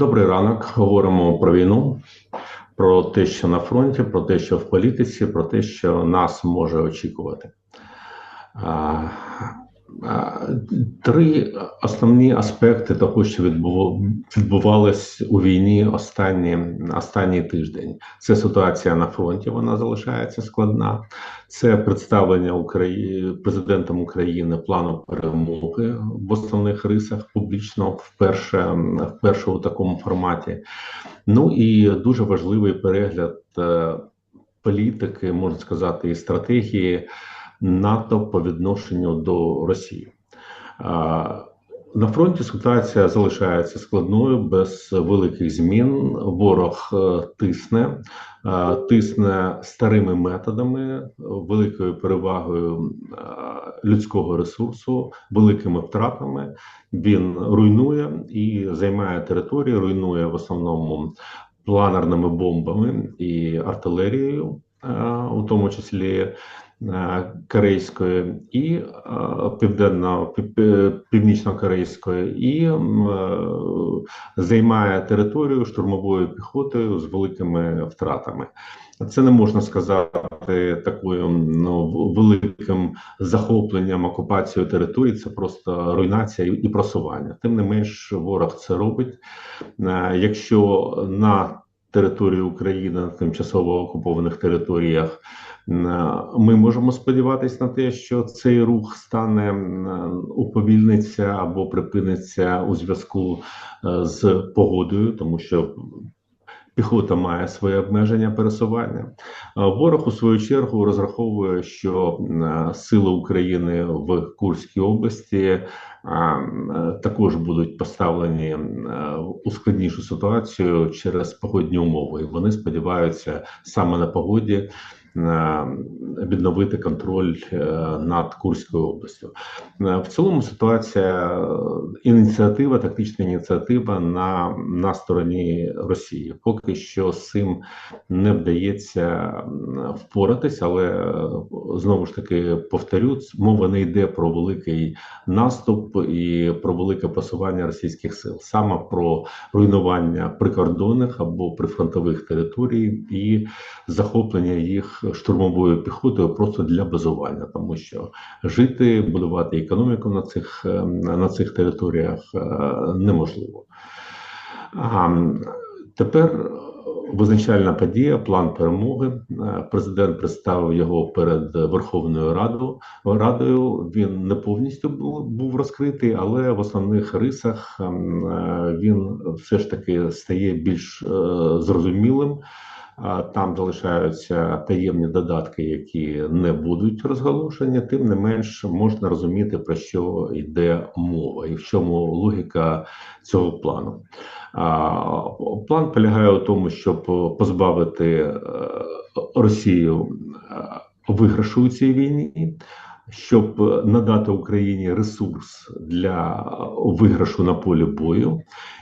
Добрий ранок. Говоримо про війну, про те, що на фронті, про те, що в політиці, про те, що нас може очікувати. Три основні аспекти того, що відбувалось у війні останні, останній тиждень. Це ситуація на фронті, вона залишається складна. Це представлення Украї... президентом України плану перемоги в основних рисах публічно вперше вперше у такому форматі. Ну і дуже важливий перегляд е, політики, можна сказати, і стратегії НАТО по відношенню до Росії. На фронті ситуація залишається складною без великих змін. Ворог е, тисне, е, тисне старими методами, великою перевагою е, людського ресурсу, великими втратами. Він руйнує і займає територію, руйнує в основному планерними бомбами і артилерією, у тому числі. Е, корейської і е, південно північно-корейської, і е, займає територію штурмовою піхотою з великими втратами. Це не можна сказати такою ну великим захопленням окупацією території. Це просто руйнація і просування. Тим не менш, ворог це робить. Якщо на території України на тимчасово окупованих територіях. Ми можемо сподіватися на те, що цей рух стане уповільниться або припиниться у зв'язку е, з погодою, тому що піхота має своє обмеження пересування. Ворог у свою чергу розраховує, що сили України в Курській області. Також будуть поставлені у складнішу ситуацію через погодні умови. Вони сподіваються саме на погоді відновити контроль е, над Курською областю. Е, в цілому ситуація ініціатива, тактична ініціатива на на стороні Росії. Поки що з цим не вдається впоратись, але знову ж таки повторю, мова не йде про великий наступ і про велике просування російських сил, саме про руйнування прикордонних або прифронтових територій і захоплення їх штурмовою піхотою просто для базування, тому що жити, будувати економіку на цих е, на цих територіях е, неможливо. А тепер визначальна подія, план перемоги. Е, президент представив його перед Верховною Радою. Радою він не повністю був розкритий, але в основних рисах він все ж таки стає більш зрозумілим. Там залишаються таємні додатки, які не будуть розголошені. Тим не менш можна розуміти про що йде мова, і в чому логіка цього плану. План полягає у тому, щоб позбавити е, Росію е, виграшу у цій війні щоб надати Україні ресурс для виграшу на полі бою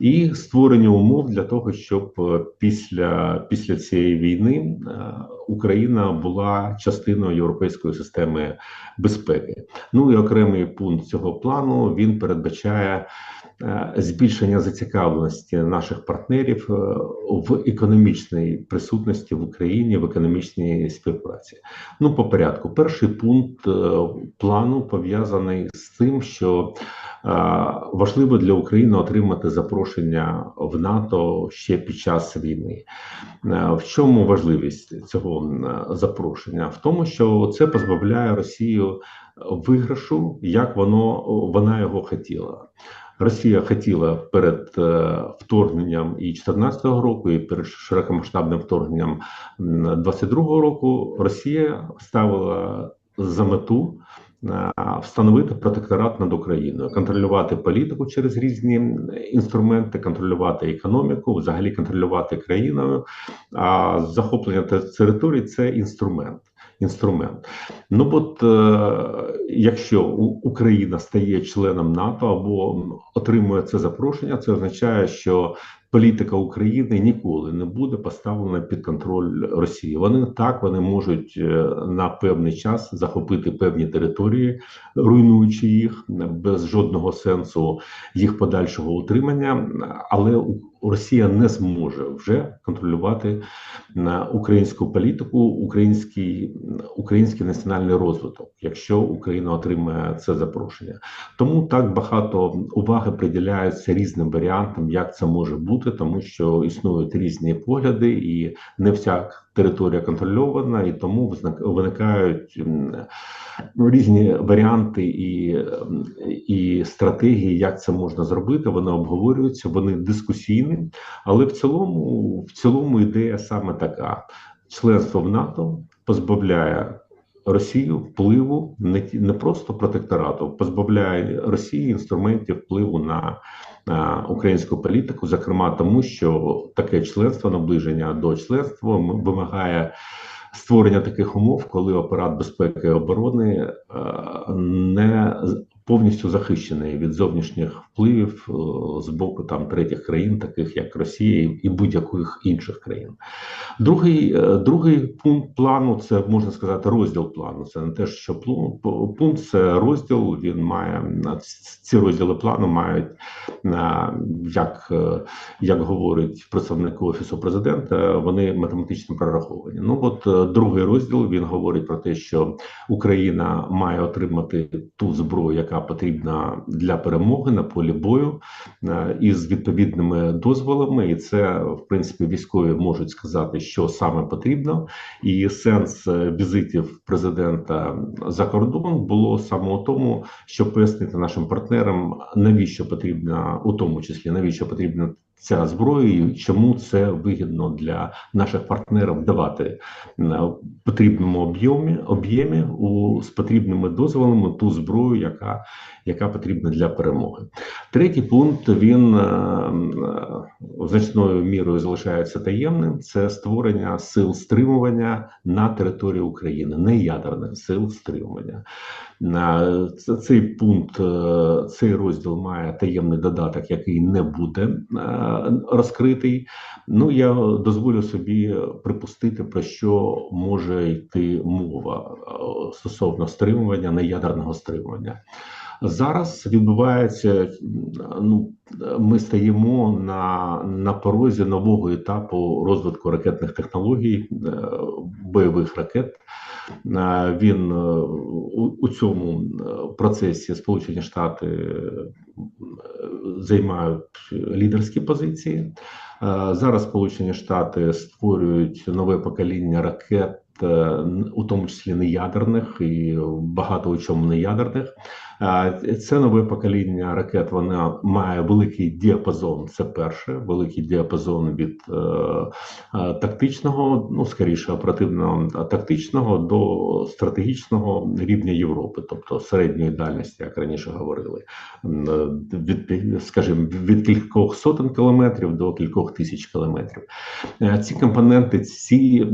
і створення умов для того, щоб після після цієї війни е, Україна була частиною європейської системи безпеки. Ну і окремий пункт цього плану він передбачає. Е, збільшення зацікавленості наших партнерів е, в економічній присутності в Україні в економічній співпраці. Ну, по порядку, перший пункт е, плану пов'язаний з тим, що важливо для України отримати запрошення в НАТО ще під час війни. В чому важливість цього запрошення? В тому, що це позбавляє Росію виграшу, як воно вона його хотіла. Росія хотіла перед е, вторгненням і 2014 року, і перед широкомасштабним вторгненням 2022 року Росія ставила за мету е, встановити протекторат над Україною, контролювати політику через різні інструменти, контролювати економіку, взагалі контролювати країною. А захоплення території це інструмент інструмент. Ну от е, якщо Україна стає членом НАТО або отримує це запрошення, це означає, що політика України ніколи не буде поставлена під контроль Росії. Вони так вони можуть е, на певний час захопити певні території, руйнуючи їх без жодного сенсу їх подальшого утримання, але Росія не зможе вже контролювати на українську політику, український український національний розвиток, якщо Україна отримає це запрошення. Тому так багато уваги приділяється різним варіантам, як це може бути, тому що існують різні погляди, і не вся територія контрольована, і тому виникають різні варіанти і і стратегії, як це можна зробити. Вони обговорюються, вони дискусійні, але в цілому, в цілому ідея саме така: членство в НАТО позбавляє. Росію впливу не не просто протекторату, позбавляє Росії інструментів впливу на, на українську політику, зокрема тому, що таке членство наближення до членства вимагає створення таких умов, коли апарат безпеки і оборони е, не повністю захищений від зовнішніх впливів е, з боку там третіх країн, таких як Росія і будь-яких інших країн. Другий е, другий пункт плану це можна сказати розділ плану. Це не те, що пункт це розділ. Він має ці розділи плану мають як як говорить представник офісу президента. Вони математично прораховані. Ну от другий розділ він говорить про те, що Україна має отримати ту зброю, яка потрібна для перемоги на полі бою е, із відповідними дозволами, і це в принципі військові можуть сказати, що саме потрібно, і сенс е, візитів президента за кордон було саме у тому, щоб пояснити нашим партнерам, навіщо потрібна у тому числі навіщо потрібна ця зброя, чому це вигідно для наших партнерів давати в потрібному об'ємі об'ємі у з потрібними дозволами ту зброю, яка яка потрібна для перемоги. Третій пункт він е, е, значною мірою залишається таємним. Це створення сил стримування на території України, не ядерних сил стримування. Цей пункт, е, цей розділ має таємний додаток, який не буде е, розкритий. Ну я дозволю собі припустити, про що може йти мова е, стосовно стримування, неядерного стримування. Зараз відбувається. Ну ми стаємо на на порозі нового етапу розвитку ракетних технологій, бойових ракет. Він у, у цьому процесі Сполучені Штати займають лідерські позиції. Зараз Сполучені Штати створюють нове покоління ракет, у тому числі неядерних і багато у чому неядерних. Це нове покоління ракет. Вона має великий діапазон. Це перше, великий діапазон від е, е, тактичного, ну скоріше оперативного тактичного до стратегічного рівня Європи, тобто середньої дальності, як раніше говорили, від скажімо, від кількох сотень кілометрів до кількох тисяч кілометрів. Е, ці компоненти, ці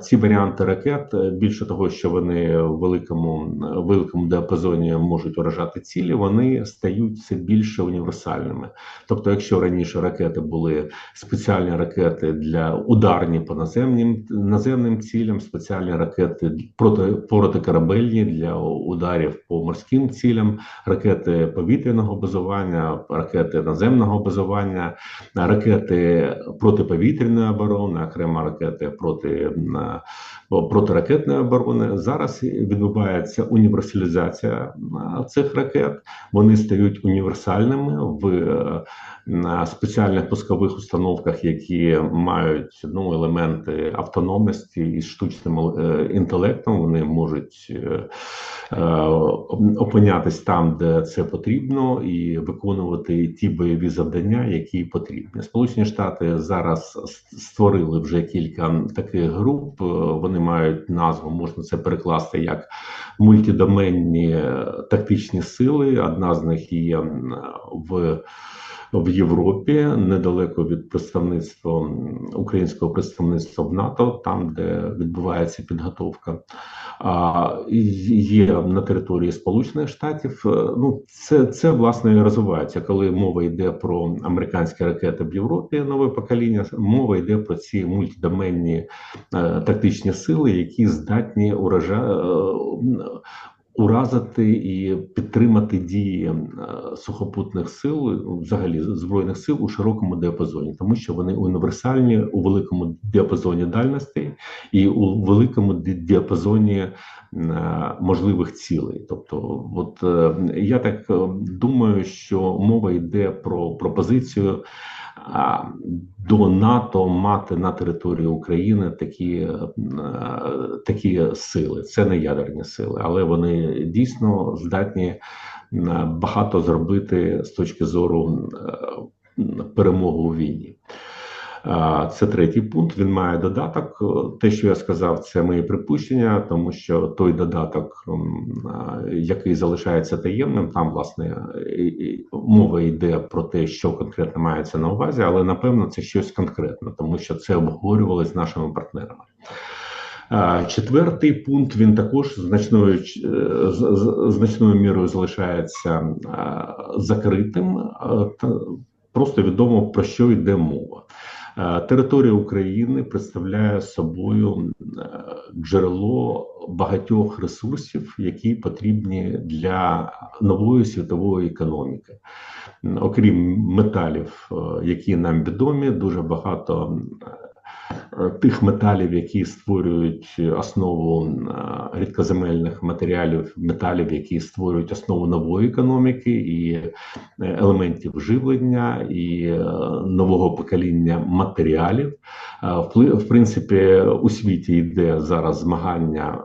ці варіанти ракет, більше того, що вони в великому великому діапазоні можуть вражати цілі, вони стають все більше універсальними. Тобто, якщо раніше ракети були спеціальні ракети для ударні по наземним наземним цілям, спеціальні ракети проти протикорабельні для ударів по морським цілям, ракети повітряного базування, ракети наземного базування, ракети протиповітряної оборони, окремо ракети проти протиракетної оборони. Зараз відбувається універсалізація цих ракет. Вони стають універсальними в на спеціальних пускових установках, які мають ну елементи автономності і штучним е, інтелектом. Вони можуть е, е, опинятись там, де це потрібно, і виконувати ті бойові завдання, які потрібні. Сполучені Штати зараз створили вже кілька таких груп. Вони мають назву, можна це перекласти як мультидоменні тактичні сили. одна з них є в в Європі недалеко від представництва українського представництва в НАТО, там де відбувається підготовка. Є на території Сполучених Штатів. Е, ну це це власне розвивається, коли мова йде про американські ракети в Європі, нове покоління. Мова йде про ці мультидоменні е, тактичні сили, які здатні уража е, уразити і підтримати дії е, сухопутних сил, взагалі збройних сил у широкому діапазоні, тому що вони універсальні у великому діапазоні дальностей і у великому діапазоні е, можливих цілей. Тобто, от е, я так думаю, що мова йде про пропозицію до НАТО мати на території України такі е, такі сили. Це не ядерні сили, але вони дійсно здатні е, багато зробити з точки зору е, перемоги у війні. Це третій пункт. Він має додаток. Те, що я сказав, це мої припущення, тому що той додаток, який залишається таємним, там власне мова йде про те, що конкретно мається на увазі, але напевно це щось конкретне, тому що це обговорювалося з нашими партнерами. Четвертий пункт він також значною е, значною мірою залишається закритим, просто відомо про що йде мова. Е, територія України представляє собою е, джерело багатьох ресурсів, які потрібні для нової світової економіки. Окрім металів, е, які нам відомі, дуже багато тих металів, які створюють основу е, рідкоземельних матеріалів, металів, які створюють основу нової економіки, і е, елементів живлення, і нового покоління матеріалів. В принципі, у світі йде зараз змагання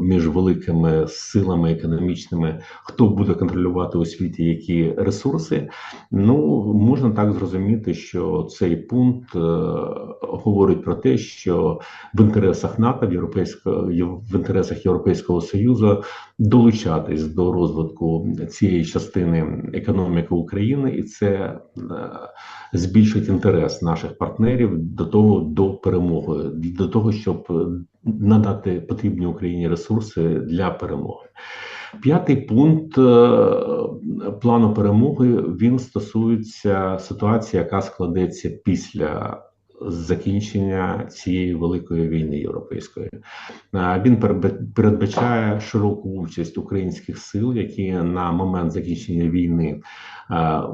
між великими силами економічними, хто буде контролювати у світі які ресурси. Ну можна так зрозуміти, що цей пункт говорить про те, що в інтересах НАТО, в європейського в інтересах Європейського союзу долучатись до розвитку цієї частини економіки України, і це е, збільшить інтерес наших партнерів до того до перемоги, до того, щоб надати потрібні Україні ресурси для перемоги. П'ятий пункт е, плану перемоги він стосується ситуації, яка складеться після закінчення цієї великої війни європейської. Він передбачає широку участь українських сил, які на момент закінчення війни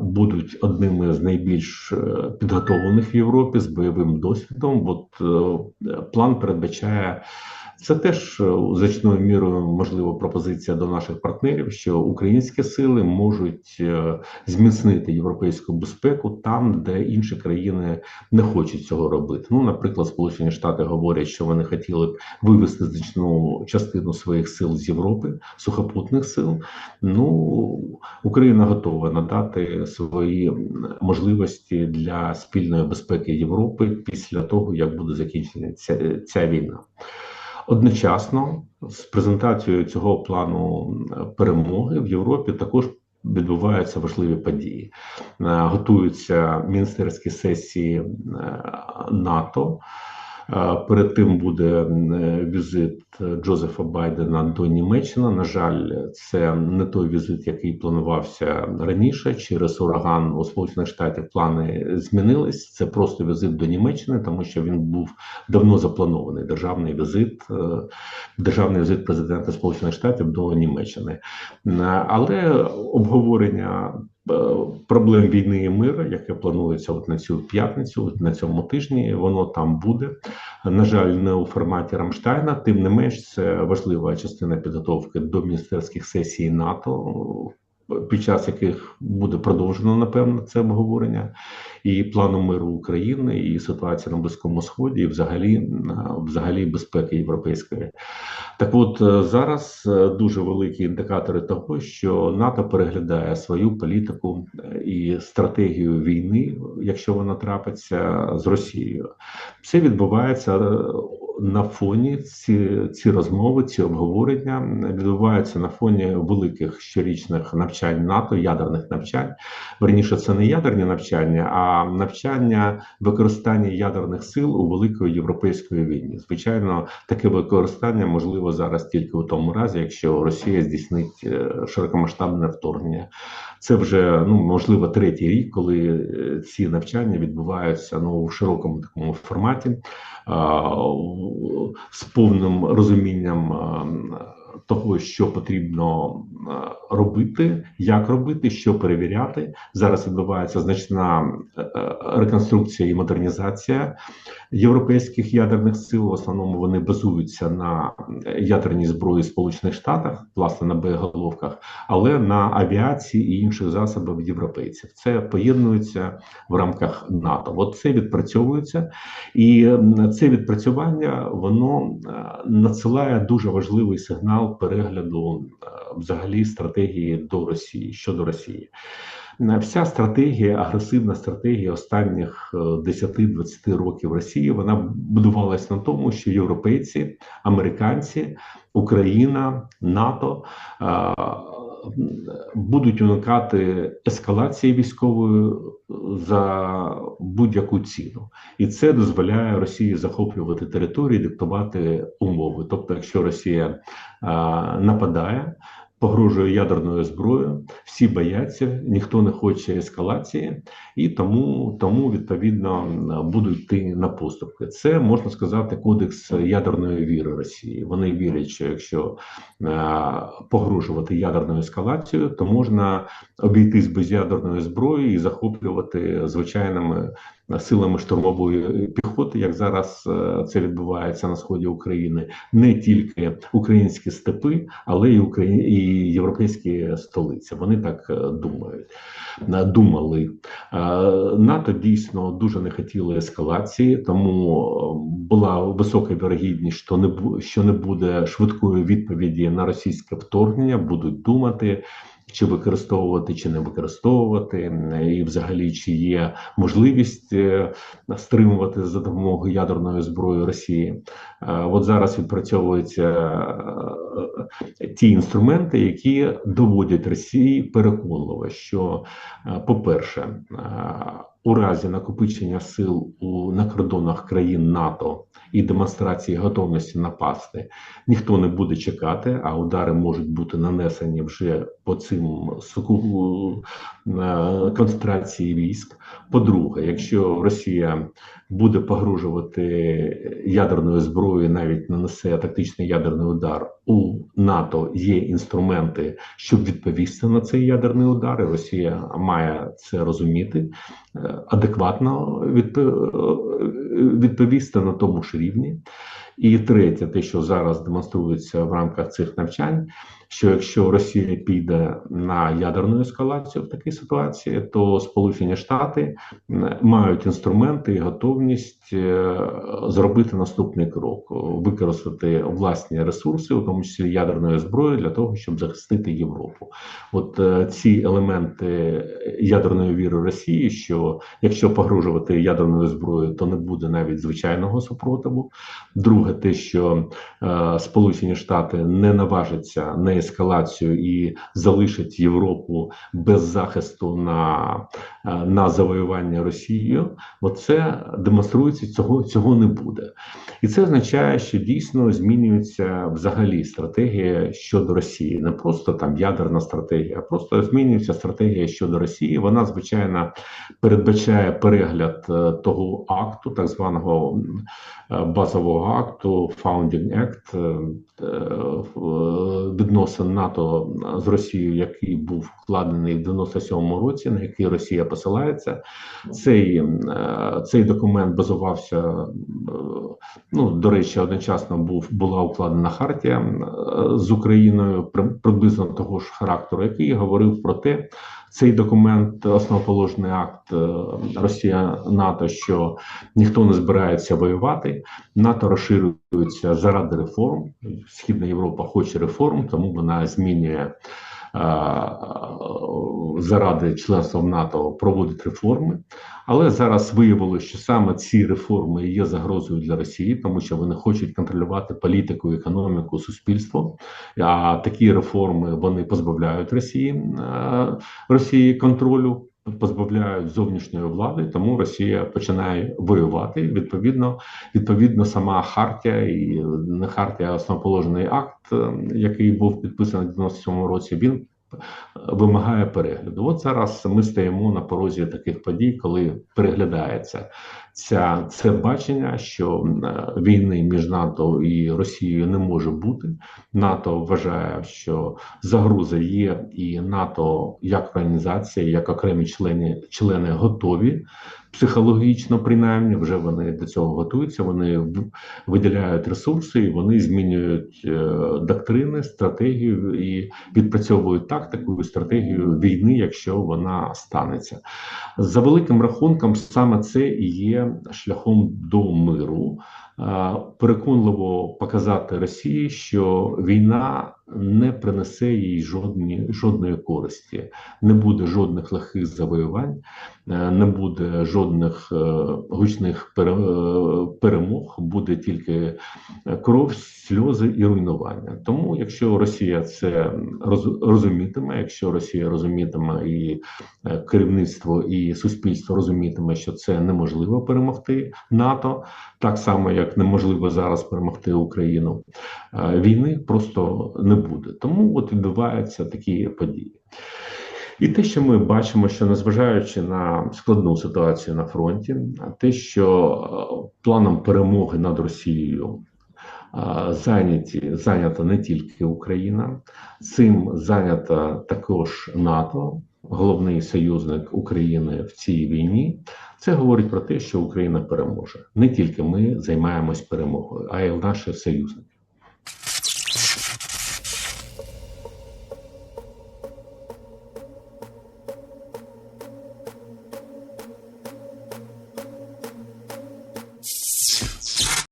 будуть одними з найбільш е, підготовлених в Європі з бойовим досвідом. От е, план передбачає. Це теж е, значною мірою можливо пропозиція до наших партнерів, що українські сили можуть е, зміцнити європейську безпеку там, де інші країни не хочуть цього робити. Ну, наприклад, Сполучені Штати говорять, що вони хотіли б вивести значну частину своїх сил з Європи, сухопутних сил. Ну Україна готова надати свої можливості для спільної безпеки Європи після того, як буде закінчена ця, ця війна. Одночасно з презентацією цього плану перемоги в Європі також відбуваються важливі події. Е, готуються міністерські сесії е, НАТО. Перед тим буде візит Джозефа Байдена до Німеччини. На жаль, це не той візит, який планувався раніше. Через ураган у Сполучених Штатів плани змінились. Це просто візит до Німеччини, тому що він був давно запланований. Державний візит, е, державний візит президента Сполучених Штатів до Німеччини, але обговорення Е, проблем війни і миру, яке планується от на цю п'ятницю, от на цьому тижні, воно там буде. На жаль, не у форматі Рамштайна. Тим не менш, це важлива частина підготовки до міністерських сесій НАТО під час яких буде продовжено напевно це обговорення, і плану миру України, і ситуація на близькому сході, і взагалі взагалі безпеки європейської. Так, от е, зараз е, дуже великі індикатори того, що НАТО переглядає свою політику е, і стратегію війни, якщо вона трапиться з Росією, це відбувається на фоні ці, ці розмови, ці обговорення відбуваються на фоні великих щорічних навчань НАТО, ядерних навчань. Верніше, це не ядерні навчання, а навчання використання ядерних сил у великої європейської війні. Звичайно, таке використання можливо зараз тільки у тому разі, якщо Росія здійснить е, широкомасштабне вторгнення. Це вже ну можливо третій рік, коли е, ці навчання відбуваються ну в широкому такому форматі з повним розумінням того, що потрібно робити, як робити, що перевіряти. Зараз відбувається значна е, е, реконструкція і модернізація європейських ядерних сил. В основному вони базуються на ядерній зброї Сполучених Штатів, власне на боєголовках, але на авіації і інших засобів європейців. Це поєднується в рамках НАТО. От це відпрацьовується, і це відпрацювання воно е, надсилає дуже важливий сигнал перегляду взагалі стратегії до Росії щодо Росії. Вся стратегія, агресивна стратегія останніх 10-20 років Росії вона будувалась на тому, що європейці, американці, Україна, НАТО будуть уникати ескалації військової за будь-яку ціну, і це дозволяє Росії захоплювати території, диктувати умови. Тобто, якщо Росія нападає погрожує ядерною зброєю, всі бояться, ніхто не хоче ескалації, і тому тому відповідно будуть йти на поступки. Це можна сказати кодекс ядерної віри Росії. Вони вірять, що якщо е, погрожувати ядерною ескалацією, то можна обійтись без ядерної зброї і захоплювати звичайними силами штурмової піхоти, як зараз е, це відбувається на сході України, не тільки українські степи, але й Україні і європейські столиці. Вони так е, думають. Е, думали НАТО дійсно дуже не хотіли ескалації, тому була висока вірогідність, що не що не буде швидкої відповіді на російське вторгнення, будуть думати чи використовувати, чи не використовувати, і взагалі чи є можливість е, стримувати за допомогою ядерної зброї Росії. Е, от зараз відпрацьовуються е, ті інструменти, які доводять Росії переконливо, що, по-перше, у разі накопичення сил у на кордонах країн НАТО і демонстрації готовності напасти ніхто не буде чекати, а удари можуть бути нанесені вже по цим е, концентрації військ. По-друге, якщо Росія буде погрожувати ядерною зброєю, навіть нанесе тактичний ядерний удар у НАТО. Є інструменти, щоб відповісти на цей ядерний удар. і Росія має це розуміти е, адекватно відповісти на тому ж рівні. І третє, те, що зараз демонструється в рамках цих навчань, що якщо Росія піде на ядерну ескалацію в такій ситуації, то Сполучені Штати мають інструменти і готовність е, зробити наступний крок: використати власні ресурси, у тому числі ядерної зброї, для того, щоб захистити Європу. От е, ці елементи ядерної віри Росії, що якщо погрожувати ядерною зброєю, то не буде навіть звичайного супротиву. Друге, те, що е, Сполучені Штати не наважаться не ескалацію і залишить Європу без захисту на е, на завоювання Росією, оце демонструється цього цього не буде, і це означає, що дійсно змінюється взагалі стратегія щодо Росії, не просто там ядерна стратегія, а просто змінюється стратегія щодо Росії. Вона звичайно передбачає перегляд е, того акту, так званого базового акту Founding Act відносно відносин НАТО з Росією, який був вкладений в 97-му році, на який Росія посилається, цей е, цей документ базувався. Е, ну до речі, одночасно був була укладена хартія е, з Україною приблизно того ж характеру, який говорив про те. Цей документ, основоположний акт Росія НАТО, що ніхто не збирається воювати. НАТО розширюється заради реформ. Східна Європа хоче реформ, тому вона змінює заради членства в НАТО проводить реформи. Але зараз виявилося, що саме ці реформи є загрозою для Росії, тому що вони хочуть контролювати політику, економіку, суспільство. А такі реформи вони позбавляють Росії е, Росії контролю. Позбавляють зовнішньої влади, тому Росія починає воювати. Відповідно, відповідно, сама Хартія і не Хартія, а основоположений акт, е, який був підписаний в 97 році. Він вимагає перегляду. От зараз ми стоїмо на порозі таких подій, коли переглядається ця це бачення, що е, війни між НАТО і Росією не може бути. НАТО вважає, що загроза є, і НАТО як організація, як окремі члени члени готові психологічно, принаймні, вже вони до цього готуються. Вони виділяють ресурси, і вони змінюють е, доктрини, стратегію і відпрацьовують тактику і стратегію війни, якщо вона станеться. За великим рахунком, саме це і є шляхом до миру. Е, переконливо показати Росії, що війна не принесе їй жодні жодної користі, не буде жодних легких завоювань, е, не буде жодних е, гучних перемог, буде тільки кров, сльози і руйнування. Тому, якщо Росія це розумітиме, якщо Росія розумітиме і керівництво і суспільство розумітиме, що це неможливо перемогти НАТО, так само як неможливо зараз перемогти Україну, війни просто не буде. Тому от відбуваються такі події. І те, що ми бачимо, що незважаючи на складну ситуацію на фронті, те, що планом перемоги над Росією зайняті зайнята не тільки Україна, цим зайнята також НАТО, головний союзник України в цій війні. Це говорить про те, що Україна переможе. Не тільки ми займаємось перемогою, а й наші союзники.